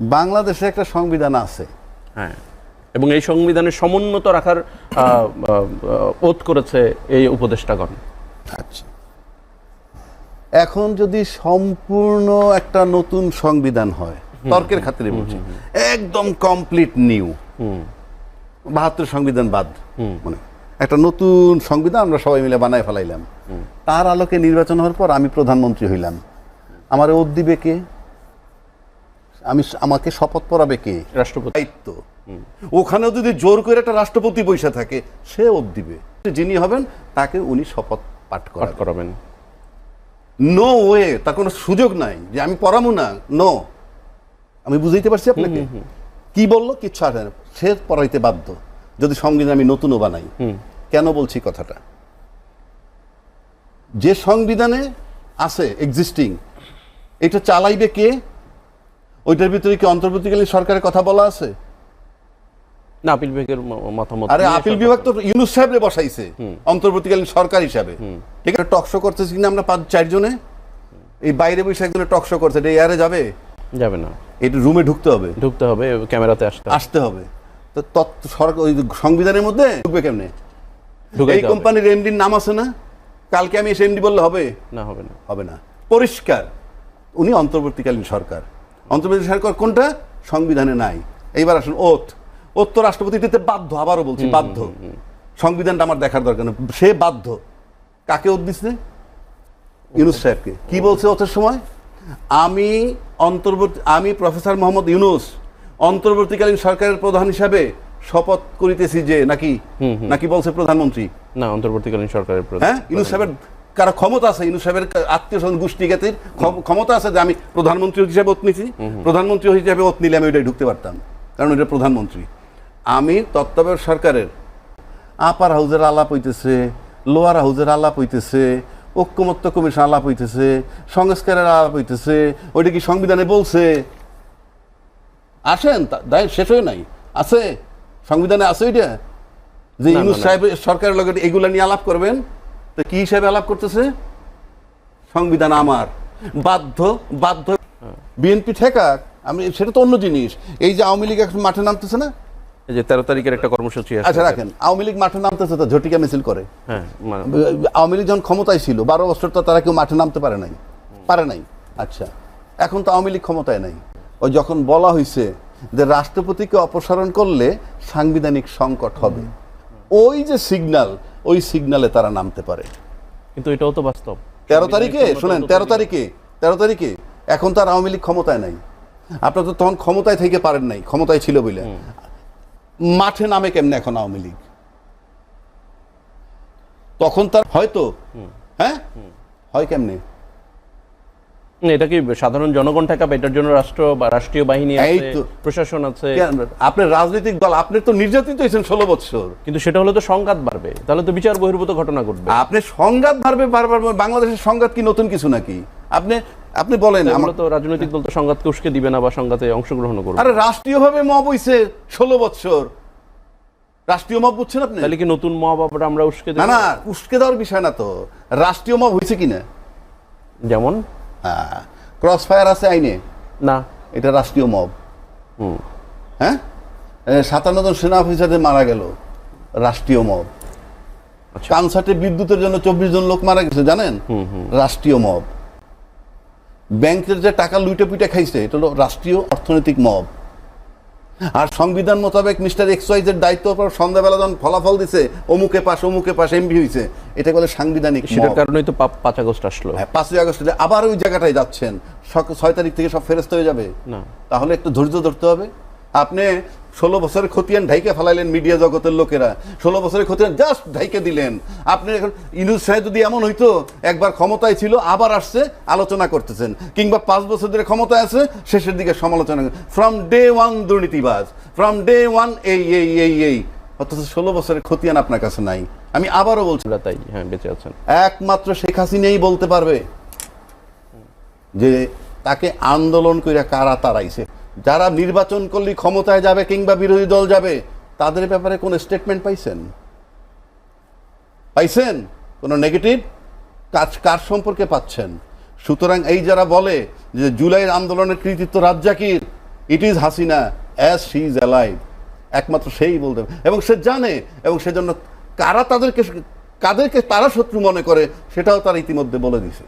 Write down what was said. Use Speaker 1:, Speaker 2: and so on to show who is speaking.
Speaker 1: বাংলাদেশে একটা সংবিধান আছে।
Speaker 2: হ্যাঁ। এবং এই সংবিধানের সমুন্নত রাখার ওত করেছে এই উপদেষ্টাগণ।
Speaker 1: আচ্ছা। এখন যদি সম্পূর্ণ একটা নতুন সংবিধান হয় তর্কের খাতিরে বলছি একদম কমপ্লিট নিউ বাহাত্তর সংবিধান বাদ মানে একটা নতুন সংবিধান আমরা সবাই মিলে বানায় ফেলাইলাম। তার আলোকে নির্বাচন হওয়ার পর আমি প্রধানমন্ত্রী হইলাম। আমার দিবে কে আমি আমাকে শপথ পড়াবে কে?
Speaker 2: রাষ্ট্রপতি।
Speaker 1: দায়িত্ব। ওখানেও যদি জোর করে একটা রাষ্ট্রপতি বৈশা থাকে সে ওত দিবে। যিনি হবেন তাকে উনি শপথ পাঠ করাবেন। নো ওয়ে তার কোনো সুযোগ নাই যে আমি পড়াবো না। নো আমি বুঝাইতে পারছি আপনাকে? কি বলল? কিচ্ছু আসে না। সে পড়াইতে বাধ্য। যদি সংবিধান আমি নতুনও বানাই। কেন বলছি কথাটা? যে সংবিধানে আছে এক্সিস্টিং এটা চালাইবে কে? ওইটার ভিতরে কি অন্তর্বর্তীকালীন সরকারের কথা বলা আছে?
Speaker 2: না আপিল বিভাগের মতামত
Speaker 1: আরে আপিল বিভাগ তো ইউনুস সাহেবরে বসাইছে অন্তর্বর্তীকালীন সরকার হিসাবে। ঠিক আছে টকশো করতেছি কিনা আমরা পাঁচ চারজনে? এই বাইরে বসে একজনে টকশো করছে এটা এয়ারে যাবে?
Speaker 2: যাবে না।
Speaker 1: এটা রুমে ঢুকতে হবে।
Speaker 2: ঢুকতে হবে ক্যামেরাতে আসতে হবে।
Speaker 1: আসতে হবে। তো তত্ত্ব সরকার ওই সংবিধানের মধ্যে ঢুকবে কেমনে? এই। কোম্পানির এমডির নাম আছে না? কালকে আমি এসে এমডি বললে হবে?
Speaker 2: না হবে না।
Speaker 1: হবে না। পরিষ্কার। উনি অন্তর্বর্তীকালীন সরকার। অন্তর্বর্তী সরকার কোনটা? সংবিধানে নাই। এইবার আসুন ওত। ওত তো রাষ্ট্রপতি দিতে বাধ্য আবারও বলছি বাধ্য। সংবিধানটা আমার দেখার দরকার নেই। সে বাধ্য। কাকে ওত দিচ্ছে ইউনুস সাহেবকে। কি বলছে ওতের সময়? আমি অন্তর্বর্তী আমি প্রফেসর মোহাম্মদ ইউনুস অন্তর্বর্তীকালীন সরকারের প্রধান হিসাবে শপথ করিতেছি যে নাকি? নাকি বলছে প্রধানমন্ত্রী?
Speaker 2: না অন্তর্বর্তীকালীন সরকারের প্রধান।
Speaker 1: হ্যাঁ ইউনুস সাহেবের কারও ক্ষমতা আছে ইউনুস সাহেবের আত্মীয় স্বজন গোষ্ঠী জ্ঞাতির ক্ষমতা আছে যে আমি প্রধানমন্ত্রী হিসাবে ওত নিছি। প্রধানমন্ত্রী হিসাবে ওত নিলে আমি ওইটাই ঢুকতে পারতাম। কারণ ওইটা প্রধানমন্ত্রী। আমি তত্ত্বাবধায়ক সরকারের। আপার হাউজের আলাপ হইতেছে লোয়ার হাউজের আলাপ হইতেছে ঐক্যমত্য কমিশন আলাপ হইতেছে সংস্কারের আলাপ হইতেছে ওইটা কি সংবিধানে বলছে? আসেন তা- দায় শেষ হয়ে নাই। আছে? সংবিধানে আছে ওইটা? যে ইউনুস। সাহেব সরকারের লগে এগুলা নিয়ে আলাপ করবেন? তো কি হিসাবে আলাপ করতেছে? সংবিধান আমার। বাধ্য বাধ্য। বিএনপি ঠেকাক আমি সেটা তো অন্য জিনিস। এই যে আওয়ামী লীগ এখন মাঠে নামতেছে না?
Speaker 2: এই যে তেরো তারিখের একটা কর্মসূচি
Speaker 1: আচ্ছা রাখেন। আওয়ামী লীগ মাঠে নামতেছে তো ঝটিকা মিছিল করে।
Speaker 2: হ্যাঁ
Speaker 1: আওয়ামী লীগ যখন ক্ষমতায় ছিল বারো বছর তো তারা কেউ মাঠে নামতে পারে নাই। পারে নাই। আচ্ছা এখন তো আওয়ামী লীগ ক্ষমতায় নাই। ওই যখন বলা হয়েছে যে রাষ্ট্রপতিকে অপসারণ করলে সাংবিধানিক সংকট হবে। ওই যে সিগনাল ওই সিগনালে তারা নামতে পারে।
Speaker 2: কিন্তু এটাও তো বাস্তব।
Speaker 1: তেরো তারিখে? শোনেন তেরো তারিখে। তেরো তারিখে। এখন তার আওয়ামী লীগ ক্ষমতায় নাই। আপনার তো তখন ক্ষমতায় থেকে পারেন নাই ক্ষমতায় ছিল বলে। মাঠে নামে কেমনে এখন আওয়ামী লীগ? তখন তার হয়তো। হ্যাঁ? হয় কেমনে?
Speaker 2: এটা কি সাধারণ জনগণ ঠেকাবে এটার জন্য রাষ্ট্র বা রাষ্ট্রীয় বাহিনী আছে প্রশাসন আছে?
Speaker 1: কেন? আপনার রাজনৈতিক দল আপনি তো নির্যাতিত হয়েছেন ষোলো বছর
Speaker 2: কিন্তু সেটা হলে তো সংঘাত বাড়বে। তাহলে তো বিচার বহির্ভূত ঘটনা ঘটবে।
Speaker 1: আপনি সংঘাত বাড়বে বারবার বাংলাদেশের সংঘাত কি নতুন কিছু নাকি? আপনি আপনি বলেন আমার
Speaker 2: তো রাজনৈতিক দল তো সংঘাতকে উস্কে দিবে না বা সংঘাতে অংশগ্রহণ করবে।
Speaker 1: আরে রাষ্ট্রীয়ভাবে মব হইছে ষোলো বছর রাষ্ট্রীয় মব বুঝছেন আপনি?
Speaker 2: তাহলে কি নতুন মহাবাবরা আমরা উস্কে
Speaker 1: না
Speaker 2: দেব?
Speaker 1: না উস্কে দেওয়ার বিষয় না তো। রাষ্ট্রীয় মব হয়েছে কিনা?
Speaker 2: যেমন?
Speaker 1: ক্রস ফায়ার আছে আইনে?
Speaker 2: না।
Speaker 1: এটা রাষ্ট্রীয় মব
Speaker 2: হুম।
Speaker 1: হ্যাঁ? সাতান্ন জন সেনা অফিসারদের মারা গেল। রাষ্ট্রীয় মব
Speaker 2: আচ্ছা।
Speaker 1: কানসার্টে বিদ্যুতের জন্য চব্বিশ জন লোক মারা গেছে জানেন? রাষ্ট্রীয় মব ব্যাংকের যে টাকা লুইটে পুইটে খাইছে এটা হলো রাষ্ট্রীয় অর্থনৈতিক মব আর সংবিধান মোতাবেক মিস্টার এক্সওয়াইজের দায়িত্ব পর সন্ধ্যাবেলা যখন ফলাফল দিছে অমুকে পাশ অমুকে পাশ এমপি হয়েছে এটা বলে সাংবিধানিক
Speaker 2: সেটার কারণেই তো পাঁচ আগস্ট আসলো।
Speaker 1: হ্যাঁ পাঁচই আগস্ট আবার ওই জায়গাটায় যাচ্ছেন। ছয় তারিখ থেকে সব ফেরস্ত হয়ে যাবে।
Speaker 2: না।
Speaker 1: তাহলে একটু ধৈর্য ধরতে হবে। আপনি ষোলো বছরের খতিয়ান ঢাইকে ফেলাইলেন মিডিয়া জগতের লোকেরা। ষোলো বছরের খতিয়ান জাস্ট ঢাইকে দিলেন। আপনি এখন ইনুস সাহেব যদি এমন হইতো একবার ক্ষমতায় ছিল আবার আসছে আলোচনা করতেছেন। কিংবা পাঁচ বছর ধরে ক্ষমতায় আছে শেষের দিকে সমালোচনা ফ্রম ডে ওয়ান দুর্নীতিবাজ। ফ্রম ডে ওয়ান এই এই এই এই। অথচ ষোলো বছরের খতিয়ান আপনার কাছে নাই। আমি আবারও বলছি
Speaker 2: তাই হ্যাঁ বেঁচে আছেন।
Speaker 1: একমাত্র শেখ হাসিনাই বলতে পারবে যে তাকে আন্দোলন করে কারা তাড়াইছে? যারা নির্বাচন করলে ক্ষমতায় যাবে কিংবা বিরোধী দল যাবে, তাদের ব্যাপারে কোন স্টেটমেন্ট পাইছেন? পাইছেন? কোনো নেগেটিভ কাজ কার সম্পর্কে পাচ্ছেন? সুতরাং এই যারা বলে যে জুলাইয়ের আন্দোলনের কৃতিত্ব রাজ্জাকির it is Hasina as she is alive একমাত্র সেই বলতে। এবং সে জানে, এবং সেজন্য কারা তাদেরকে, কাদেরকে তারা শত্রু মনে করে, সেটাও তারা ইতিমধ্যে বলে দিছে